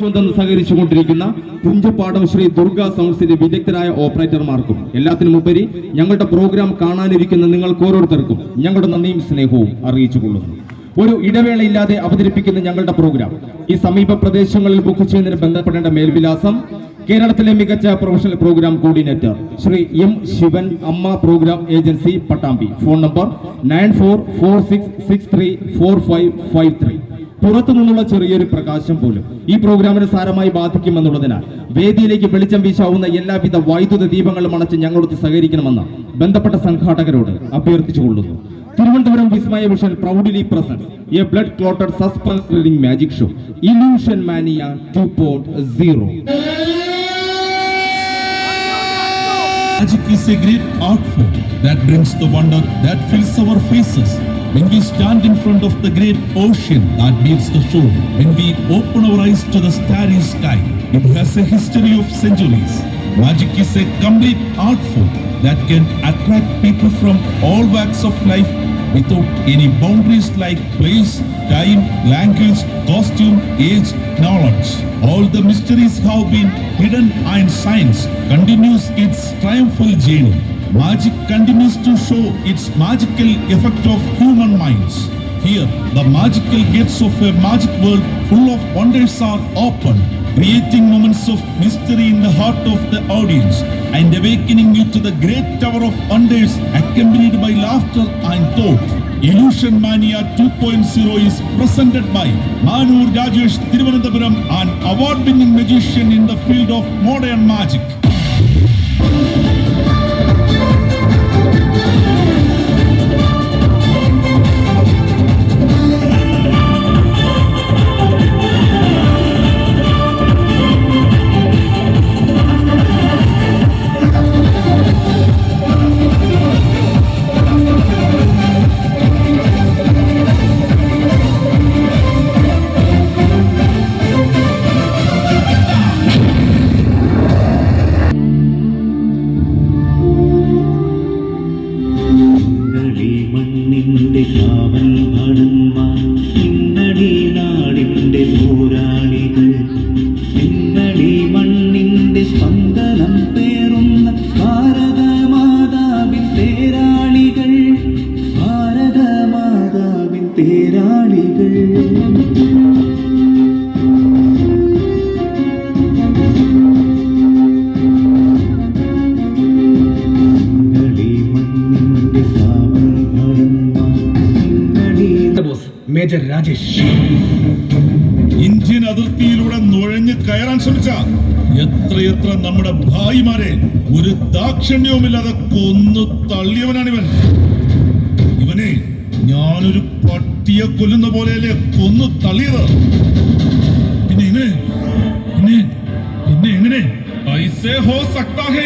ചുവന്തെന്ന് സഹകരിച്ചുകൊണ്ടിരിക്കുന്ന പുഞ്ചപ്പാടം ശ്രീ ദുർഗ സൗണ്ട്സിന്റെ വിദഗ്ധരായ ഓപ്പറേറ്റർമാർക്കും എല്ലാത്തിനും ഉപരി ഞങ്ങളുടെ പ്രോഗ്രാം കാണാനിരിക്കുന്ന നിങ്ങൾക്ക് ഓരോരുത്തർക്കും ഞങ്ങളുടെ നന്ദിയും സ്നേഹവും അറിയിച്ചുകൊള്ളുന്നു ഒരു ഇടവേളയില്ലാതെ അവതരിപ്പിക്കുന്ന ഞങ്ങളുടെ പ്രോഗ്രാം ഈ സമീപ പ്രദേശങ്ങളിൽ ബുക്ക് ചെയ്യുന്നതിന് ബന്ധപ്പെടേണ്ട മേൽവിലാസം കേരളത്തിലെ മികച്ച professional program coordinator Shri M Sivan Amma program agency Pattambi. Phone number nine four four six six three four five five three. പുറത്തു നിന്നുള്ള ചെറിയൊരു പ്രകാശം പോലും ഈ പ്രോഗ്രാമിനെ സാരമായി ബാധിക്കുമെന്നുള്ളതിനാൽ വേദിയിലേക്ക് വെളിച്ചം വീശാവുന്ന എല്ലാവിധ വൈദ്യുത ദീപങ്ങളും അണച്ച് ഞങ്ങളോട് സഹകരിക്കണമെന്ന് ബന്ധപ്പെട്ട സംഘാടകരോട് അഭ്യർത്ഥിച്ചുകൊള്ളുന്നു Thiruvananthapuram Vismaya vision proudly present a blood clotter suspense thrilling magic show illusion mania two point zero Magic is a great art form that brings the wonder that fills our faces. When we stand in front of the great ocean that meets the shore, when we open our eyes to the starry sky, it has a history of centuries. Magic is a complete art form that can attract people from all walks of life without any boundaries like place, time, language, costume, age, knowledge. All the mysteries have been hidden and science continues its triumphal journey. Magic continues to show its magical effect of human minds. Here, the magical gates of a magic world full of wonders are opened, creating moments of mystery in the heart of the audience and awakening you to the great tower of wonders accompanied by laughter and thought. Illusion Mania 2.0 is presented by Manur Rajesh Thiruvananthapuram, an award-winning magician in the field of modern magic. கண்டு காவல் major Rajesh. Indian അതിർത്തിയിലൂടെ നുഴഞ്ഞു കയറാൻ ശ്രമിച്ച എത്രയെത്ര നമ്മുടെ ഭായിമാരെ ഒരു ദാക്ഷിണ്യവുമില്ലാതെ കൊന്നു തള്ളിയവനാണിവൻ. ഇവനെ ഞാനൊരു പട്ടിയെ കൊല്ലുന്ന പോലെയല്ലേ കൊന്നു തള്ളിയത്? പിന്നെ ഇങ്ങനെ പിന്നെ പിന്നെ എങ്ങനെ ഐസേ ഹോ സക്താ ഹേ